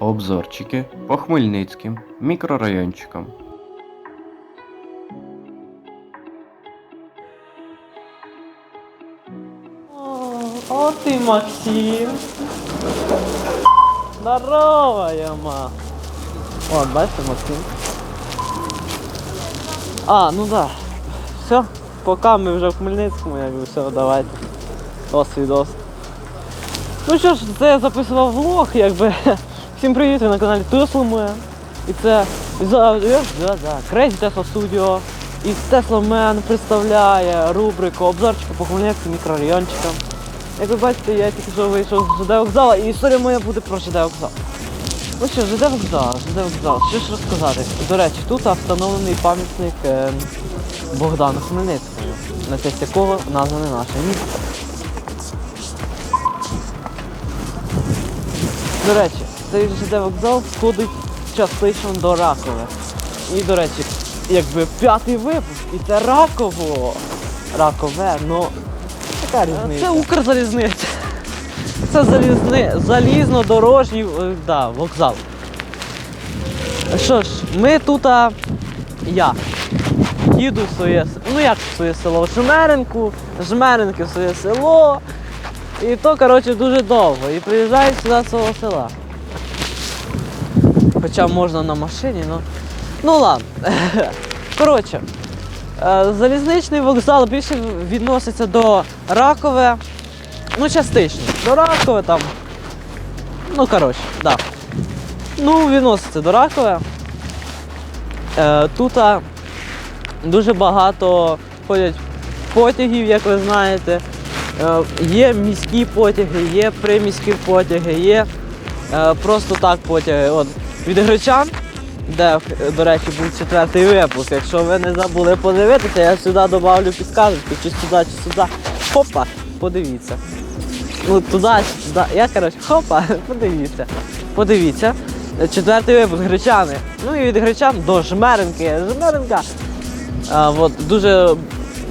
Обзорчики по Хмельницьким мікрорайончикам. О, ты, Максим. Здорово, яма. О, бачите, Максим. А, ну да. Все, пока ми вже в Хмельницькому, якби все, давайте. Ос відос. Ну що ж, це я записував влог, якби. Всім привіт, ви на каналі Теслами. І це за, да, да, Crazy Tesla Studio. І Tesla Man представляє рубрику обзорчика по Хмельницьким мікрорайончикам. Як ви бачите, я тільки що вийшов з ЖД вокзалу, і історія моя буде про ЖД вокзал. Ну що, ЖД вокзал, ЖД вокзал, що ж розказати? До речі, тут встановлений пам'ятник е, Богдану Хмельницькому, на честь якого назване наше місто. До речі, цей ЖД вокзал входить частично до Ракове. І, до речі, якби п'ятий випуск, і це Раково. Ракове, ну яка різниця? Це Укрзалізниця. Це залізни... залізнодорожній е, да, вокзал. Що ж, ми тут, а, я їду в своє, ну як в своє село, в Жмеринку, Жмеринки в своє село. І то, коротше, дуже довго. І приїжджаю сюди з свого села. Хоча можна на машині, ну. Ну ладно. Коротше, е, залізничний вокзал більше відноситься до Ракове. Ну, частично. До Ракове там. Ну, коротше. Да. Ну, відноситься до Ракове. Е, тут дуже багато ходять потягів, як ви знаєте. Е, є міські потяги, є приміські потяги, є просто так потяги. От, від Гречан, де, до речі, був четвертий випуск. Якщо ви не забули подивитися, я сюди додавлю підказочки, чи сюди, чи сюди. Хопа, подивіться. Ну, туди, туди. Я, коротше, хопа, подивіться. Подивіться. Четвертий випуск Гречани. Ну і від Гречан до Жмеринки. Жмеринка. А, от, дуже,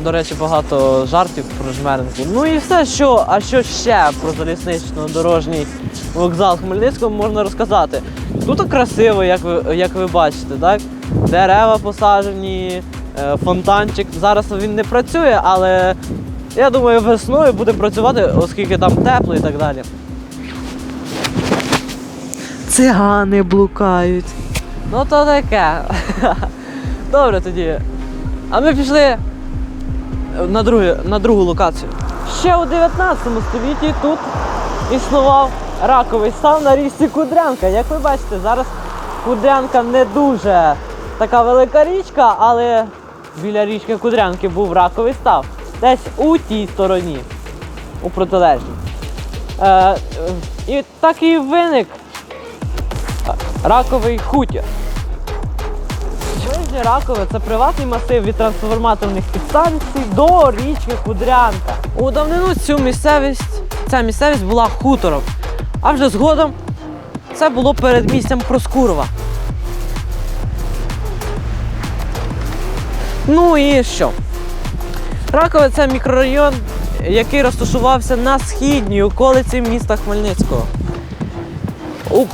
до речі, багато жартів про Жмеринку. Ну і все, що, а що ще про залізнично-дорожній вокзал Хмельницького можна розказати. Тут красиво, як ви, як ви бачите, так? Дерева посаджені, е, фонтанчик. Зараз він не працює, але я думаю, весною буде працювати, оскільки там тепло і так далі. Цигани блукають. Ну то таке. Добре тоді. А ми пішли на, друге, на другу локацію. Ще у 19 столітті тут існував раковий став на річці Кудрянка. Як ви бачите, зараз Кудрянка не дуже така велика річка, але біля річки Кудрянки був раковий став. Десь у тій стороні, у протилежній. Е, і так і виник раковий хутір. Ближнє Ракове це приватний масив від трансформаторних підстанцій до річки Кудрянка. У давнину цю місцевість, ця місцевість була хутором, а вже згодом це було передмістям Проскурова. Ну і що? Ракове це мікрорайон, який розташувався на східній околиці міста Хмельницького. У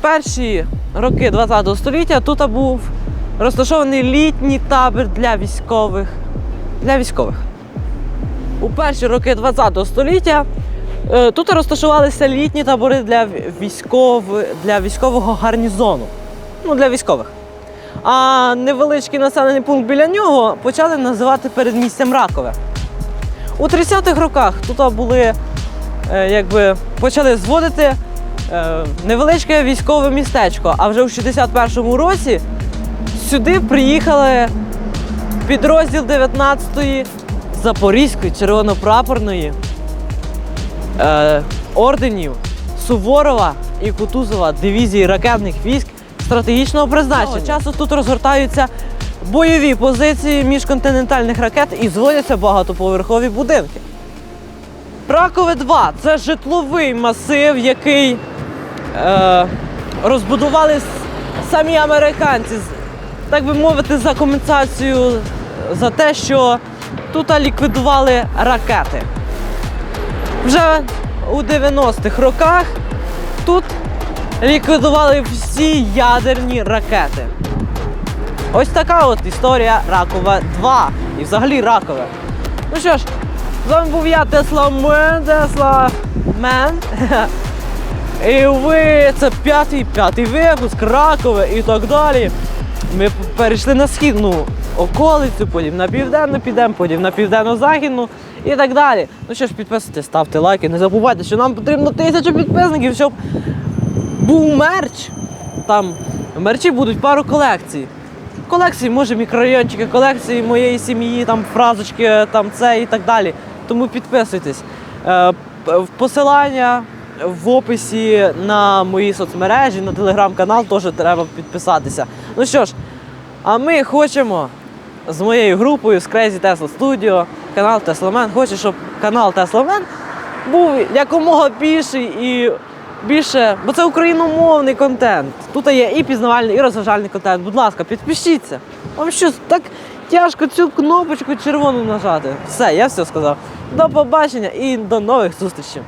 перші роки ХХ століття тут був розташований літній табір для військових. Для військових. У перші роки ХХ століття тут розташувалися літні табори для військов... для військового гарнізону. Ну, для військових. А невеличкий населений пункт біля нього почали називати передмістям Ракове. У 30-х роках тут були, е, якби, почали зводити е, невеличке військове містечко, а вже у 61-му році сюди приїхали підрозділ 19-ї Запорізької червонопрапорної е, орденів Суворова і Кутузова дивізії ракетних військ стратегічного призначення. Часу тут розгортаються бойові позиції міжконтинентальних ракет і зводяться багатоповерхові будинки. Ракове 2 це житловий масив, який е, розбудували самі американці, так би мовити, за компенсацію за те, що тут ліквідували ракети. Вже у 90-х роках тут ліквідували всі ядерні ракети. Ось така от історія Ракова 2. І взагалі Ракове. Ну що ж, з вами був я, Тесла Мен, Тесла Мен. І ви це п'ятий, п'ятий випуск, Ракове і так далі. Ми перейшли на східну околицю, потім на південну підемо, потім на південно-західну і так далі. Ну що ж, підписуйтесь, ставте лайки, не забувайте, що нам потрібно тисячу підписників, щоб був мерч. Там мерчі будуть пару колекцій. Колекції, може, мікрорайончики, колекції моєї сім'ї, там фразочки, там це і так далі. Тому підписуйтесь. Е, посилання в описі на мої соцмережі, на телеграм-канал теж треба підписатися. Ну що ж, а ми хочемо з моєю групою з Crazy Tesla Studio, канал Тесломен. хоче, щоб канал Тесломен був якомога більший і більше, бо це україномовний контент. Тут є і пізнавальний, і розважальний контент. Будь ласка, підпишіться. Вам що, так тяжко цю кнопочку червону нажати? Все, я все сказав. До побачення і до нових зустрічей.